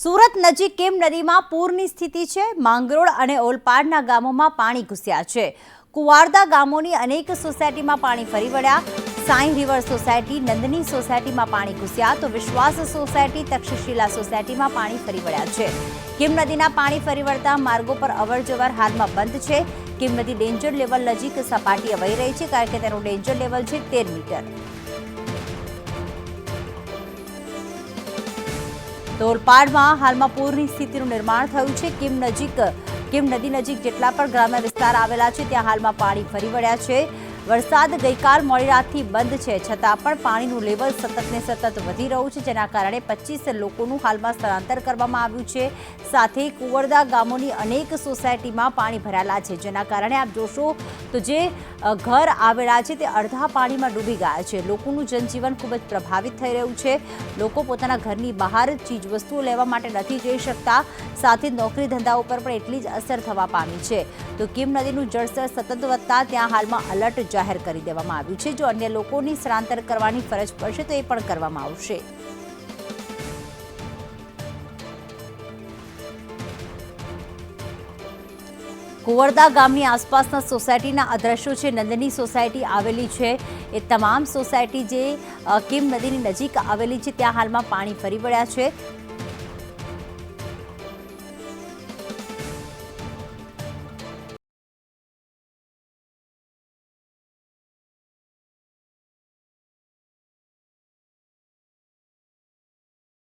સુરત નજીક કેમ નદીમાં પૂરની સ્થિતિ છે? માંગરોળ અને ઓલપાડના ગામોમાં પાણી ઘૂસ્યા છે. કુવારદા ગામોની અનેક સોસાયટીમાં પાણી ફરી વળ્યા. સાઈ રિવર સોસાયટી, નંદની સોસાયટીમાં પાણી ઘૂસ્યા તો વિશ્વાસ સોસાયટી, તક્ષશિલા સોસાયટીમાં પાણી ફરી વળ્યા છે. કિમ નદીના પાણી ફરી વળતા માર્ગો પર અવરજવર હાલમાં બંધ છે? કિમ નદી ડેન્જર લેવલ નજીક સપાટીએ અવાઈ રહી છે? કારણ કે તેનું ડેન્જર લેવલ છે તેર મીટર. તો હાલમાં પૂરની સ્થિતિનું નિર્માણ થયું છે. કિમ નજીક કિમ નદી નજીક જેટલા પણ ગ્રામ્ય વિસ્તાર આવેલા છે, ત્યાં હાલમાં પાણી ફરી વળ્યા છે. વરસાદ ગઈકાલ મોડી રાતથી બંધ છે. છતાં પણ પાણીનું લેવલ સતત ને સતત વધી રહ્યું છે, જેના કારણે પચીસ લોકોનું હાલમાં સ્થળાંતર કરવામાં આવ્યું છે. સાથે કુંવરદા ગામોની અનેક સોસાયટીમાં પાણી ભરાયેલા છે, જેના કારણે આપ જોશો તો જે ઘર આવેલા છે તે અડધા પાણીમાં ડૂબી ગયા છે. લોકોનું જનજીવન ખૂબ જ પ્રભાવિત થઈ રહ્યું છે. લોકો પોતાના ઘરની બહાર ચીજવસ્તુઓ લેવા માટે નથી જઈ શકતા. સાથે નોકરી ધંધા ઉપર પણ એટલી જ અસર થવા પામી છે. તો કિમ નદીનું જળસ્તર સતત વધતા ત્યાં હાલમાં અલર્ટ જાહેર કરી દેવામાં આવ્યું છે. જો અન્ય લોકોની સ્થળાંતર કરવાની ફરજ પડશે, તો એ પણ કરવામાં આવશે. કુંવરદા ગામની આસપાસના સોસાયટીના અદ્રશ્યો છે. નંદની સોસાયટી આવેલી છે. એ તમામ સોસાયટી જે કિમ નદીની નજીક આવેલી છે, ત્યાં હાલમાં પાણી ફરી વળ્યા છે.